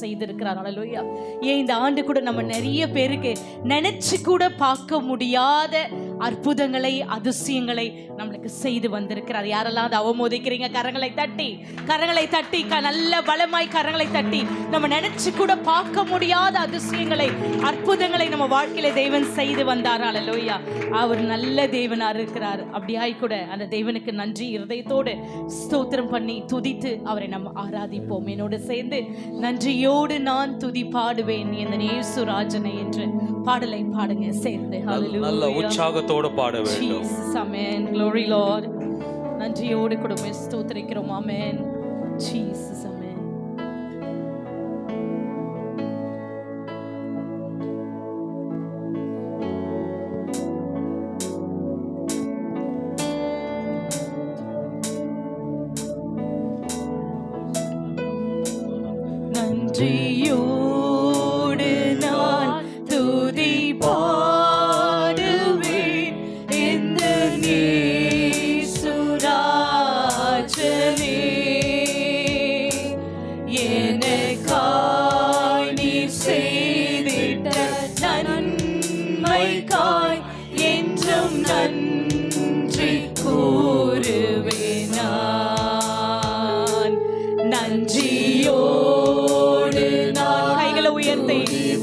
செய்திருக்கிறார். அல்லேலூயா ஏன் இந்த ஆண்டு கூட நம்ம நிறைய பேருக்கு நினைச்சு கூட பார்க்க முடியாத அற்புதங்களை அதிசயங்களை நம்மளுக்கு செய்து வந்திருக்கிறார். யாரெல்லாம் அதை அவமோதிக்கிறீங்க? கரங்களை தட்டி கரங்களை தட்டி நல்ல பலமாய் கரங்களை தட்டி நம்ம நினைச்சு கூட பார்க்க முடியாத அதிசயங்களை அற்புதங்களை நம்ம வாழ்க்கையில தேவன் செய்து வந்தார். அல்லேலூயா அவர் நல்ல தேவனா இருக்கிறார். அப்படியாய் கூட அந்த தேவனுக்கு நன்றி. இருதயத்தோடு ஸ்தோத்திரம் பண்ணி துதித்து அவரை நம்ம ஆராதிப்போம். என்னோடு சேர்ந்து நன்றியோடு நான் துதி பாடுவேன். இந்த நேசு ராஜனை என்று பாடலை பாடுங்க. சேர்ந்து. நல்ல Hallelujah. உற்சாகத்தோடு பாட வேண்டும் Jesus, amen. Glory, Lord. நன்றியோடு கொடுமை ஸ்தோத்திரிக்கிறோம் ஆமென் ஜீசஸ் ஆமென் நன்றியோடு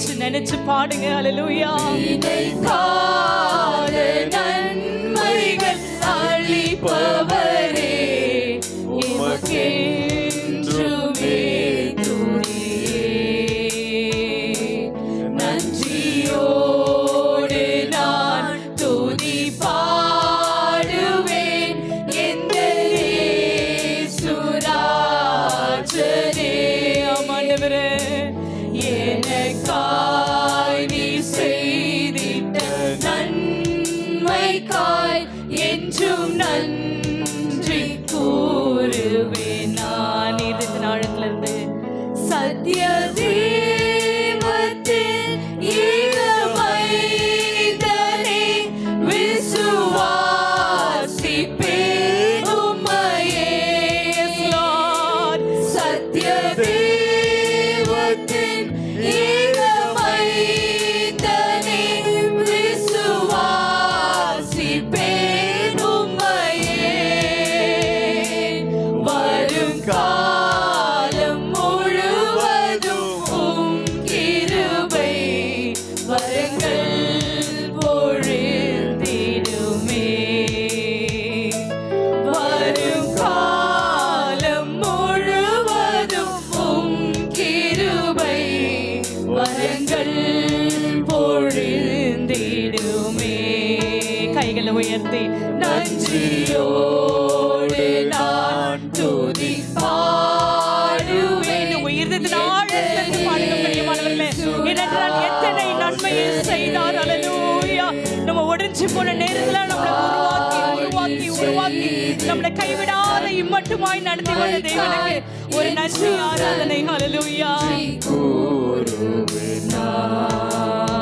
நினைச்சு நினைச்சு பாடுங்க. அல்லேலூயா கைகளை உயர்த்தி நன்றியோடு நான் துதி பாடுவேன் உயிர்த்தத்தின் ஆழத்திலிருந்து பாடுங்க பிரியமானவர்களே. ஏனென்றால் எத்தனை நன்மையை செய்தார் அல்லேலூயா நம்ம உடைஞ்சு போன நேரத்துல நம்மளை உருவாக்கி உருவாக்கி உருவாக்கி நம்மளை கைவிடாத இம்மட்டுமாய் நடத்தி வந்த தேவனுக்கு ஒரு நன்றி ஆராதனை அல்லேலூயா நான்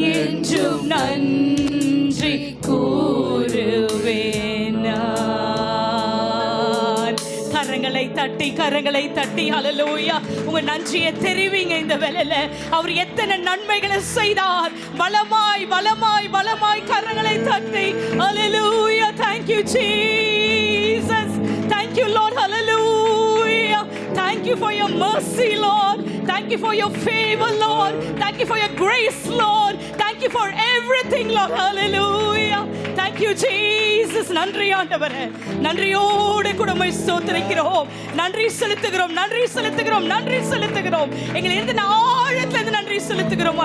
என்றும் நன்றி கூறுவேன் கரங்களை தட்டி கரங்களை தட்டி அலலூயா உங்க நன்றியை தெரிவிங்க இந்த வேலையில அவர் எத்தனை நன்மைகளை செய்தார். பலமாய் பலமாய் பலமாய் கரங்களை தட்டி. Hallelujah thank you Jesus thank you lord you lord. Hallelujah. Thank you for your mercy lord. Thank you for your favor lord thank you for your grace lord thank you for everything lord hallelujah thank you jesus நன்றி ஆண்டவரே நன்றியோடு கூட உம்மை ஸ்தோத்திரிக்கிறோம் நன்றி செலுத்துகிறோம் நன்றி செலுத்துகிறோம் நன்றி செலுத்துகிறோம் எங்களை இருந்து ஆழத்துல இருந்து நன்றி செலுத்துகிறோம்